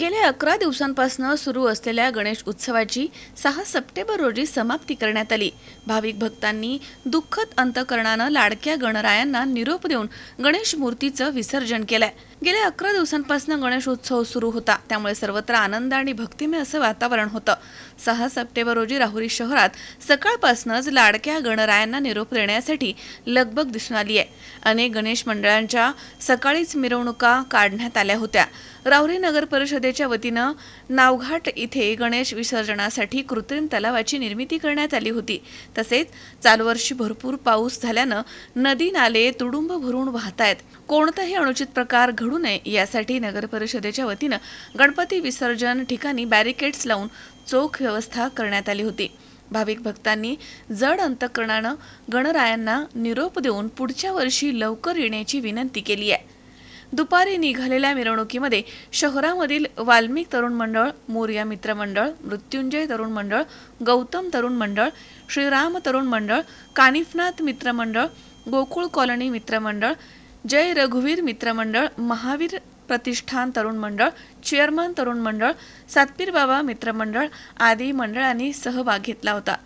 गेल्या अकरा दिवसांपासून सुरू असलेल्या गणेश उत्सवाची सहा सप्टेंबर रोजी समाप्ती करण्यात आली. भाविक भक्तांनी दुःखद अंतकरणानं लाडक्या गणरायांना निरोप देऊन गणेश मूर्तीचं विसर्जन केलंय. गेल्या अकरा दिवसांपासून गणेश उत्सव सुरू होता. त्यामुळे सर्वत्र आनंद आणि भक्तिमय असं वातावरण होतं. सहा सप्टेंबर रोजी राहुरी शहरात सकाळपासूनच लाडक्या गणरायांना निरोप देण्यासाठी लगबग दिसून आली आहे अनेक गणेश मंडळांच्या सकाळीच मिरवणुका काढण्यात आल्या होत्या. राहुरी नगर परिषदेच्या वतीनं नावघाट इथे गणेश विसर्जनासाठी कृत्रिम तलावाची निर्मिती करण्यात आली होती. तसेच चालू वर्षी भरपूर पाऊस झाल्यानं नदी नाले तुडुंब भरून वाहत आहेत कोणताही अनुचित प्रकार घडू नये यासाठी नगर परिषदेच्या वतीनं गणपती विसर्जन ठिकाणी बॅरिकेड्स लावून चोख व्यवस्था करण्यात आली होती. भाविक भक्तांनी जड अंतकरणानं गणरायांना निरोप देऊन पुढच्या वर्षी लवकर येण्याची विनंती केली आहे. दुपारी निघालेल्या मिरवणुकीमध्ये शहरामधील वाल्मिक तरुण मंडळ मोर्या मित्र मंडळ मृत्युंजय तरुण मंडळ गौतम तरुण मंडळ श्रीराम तरुण मंडळ कानिफनाथ मित्र मंडळ गोकुळ कॉलनी मित्र मंडळ जय रघुवीर मित्र मंडळ महावीर प्रतिष्ठान तरुण मंडळ चेअरमन तरुण मंडळ सातपीर बाबा मित्र मंडळ आदी मंडळांनी सहभाग घेतला होता.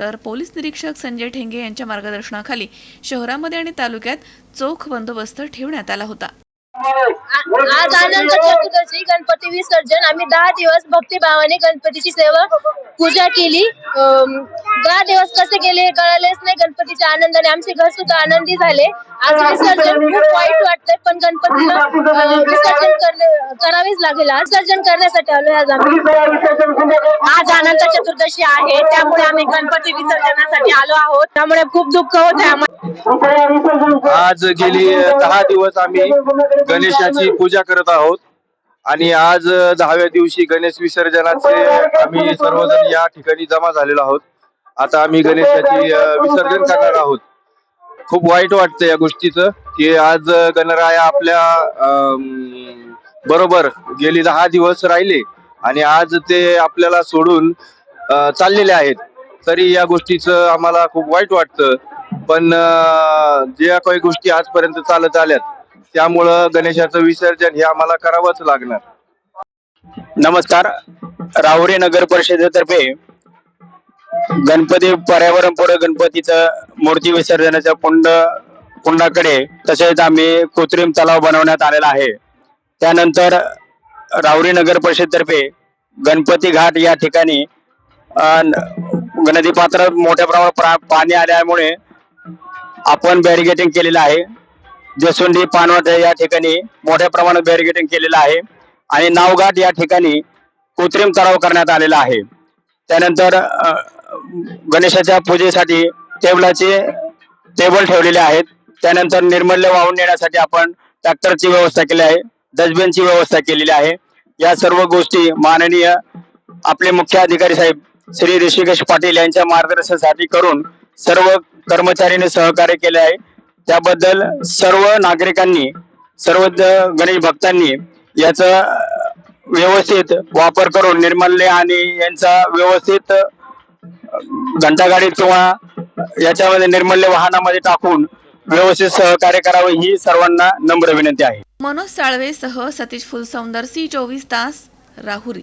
तर पोलीस निरीक्षक संजय ठेंगे यांच्या मार्गदर्शनाखाली शहरामध्ये आणि तालुक्यात चोख बंदोबस्त ठेवण्यात आला होता. आज आनंद चतुर्दशी गणपती विसर्जन. आम्ही दहा दिवस भक्तिभावाने गणपतीची सेवा पूजा केली. दहा दिवस कसे गेले हे कळालेच नाही. गणपतीच्या आनंदाने आमचे घर सुद्धा आनंदी झाले. आज विसर्जन खूप वाईट वाटतंय पण गणपतीला विसर्जन करावेच लागेल. विसर्जन करण्यासाठी आलोय आज आम्ही. अनंत चतुर्दशी आहे. त्यामुळे आम्ही गणपती विसर्जनासाठी आलो आहोत. त्यामुळे खूप दुःख होत. आहे आज गेली दहा दिवस आम्ही गणेशाची पूजा करत आहोत. आणि आज दहाव्या दिवशी गणेश विसर्जनाचे आम्ही सर्वजण या ठिकाणी जमा झालेलो आहोत. आता आम्ही गणेशाची विसर्जन करणार आहोत. खूप वाईट वाटतं या गोष्टीचं की आज गणराया आपल्या बरोबर गेली दहा दिवस राहिले. आणि आज ते आपल्याला सोडून चाललेले आहेत. तरी या गोष्टीचं आम्हाला खूप वाईट वाटतं. पण ज्या काही गोष्टी आजपर्यंत चालत आल्यात त्यामुळं गणेशाचं विसर्जन हे आम्हाला करावंच लागणार. नमस्कार. राहुरी नगर परिषदेतर्फे गणपती पर्यावरणपूरक गणपतीचं मूर्ती विसर्जनाच्या कुंड कुंडाकडे तसेच आम्ही कृत्रिम तलाव बनवण्यात आलेला आहे. त्यानंतर राहुरी नगर परिषदेतर्फे गणपती घाट या ठिकाणी अं, नदी पात्रात मोठ्या प्रमाणात प्रा- पाणी आल्यामुळे आपण बॅरिगेटिंग केलेलं आहे. जसुंडी पानवट या ठिकाणी मोठ्या प्रमाणात बॅरिगेटिंग केलेलं आहे आणि नावघाट या ठिकाणी कृत्रिम तलाव करण्यात आलेला आहे. त्यानंतर गणेशाच्या पूजेसाठी टेबलाचे टेबल ठेवलेले आहेत. त्यानंतर निर्मल्य वाहून नेण्यासाठी आपण ट्रॅक्टरची व्यवस्था केली आहे. डस्टबिनची व्यवस्था केलेली आहे. या सर्व गोष्टी माननीय आपले मुख्य अधिकारी साहेब श्री ऋषिकेश पाटील यांच्या मार्गदर्शनासाठी करून सर्व कर्मचाऱ्यांनी सहकार्य केले आहे. त्याबद्दल सर्व नागरिकांनी सर्व गणेश भक्तांनी याचा व्यवस्थित वापर करून निर्मल्य आणि यांचा व्यवस्थित घंटागाडी किंवा याच्यामध्ये निर्मल्य वाहनामध्ये टाकून व्यवस्थित सहकार्य करावं ही सर्वांना नम्र विनंती आहे. मनोज साळवेसह सतीश फुलसौंदर सी चोवीस तास राहुरी.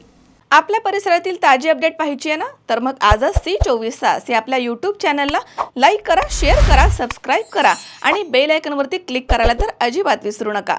आपल्या परिसरातील ताजी अपडेट पाहिजे आहे ना? तर मग आजच सी चोवीस तास या आपल्या यूट्यूब चॅनलला लाईक करा शेअर करा सबस्क्राईब करा आणि बेल आयकनवरती क्लिक करायला तर अजिबात विसरू नका.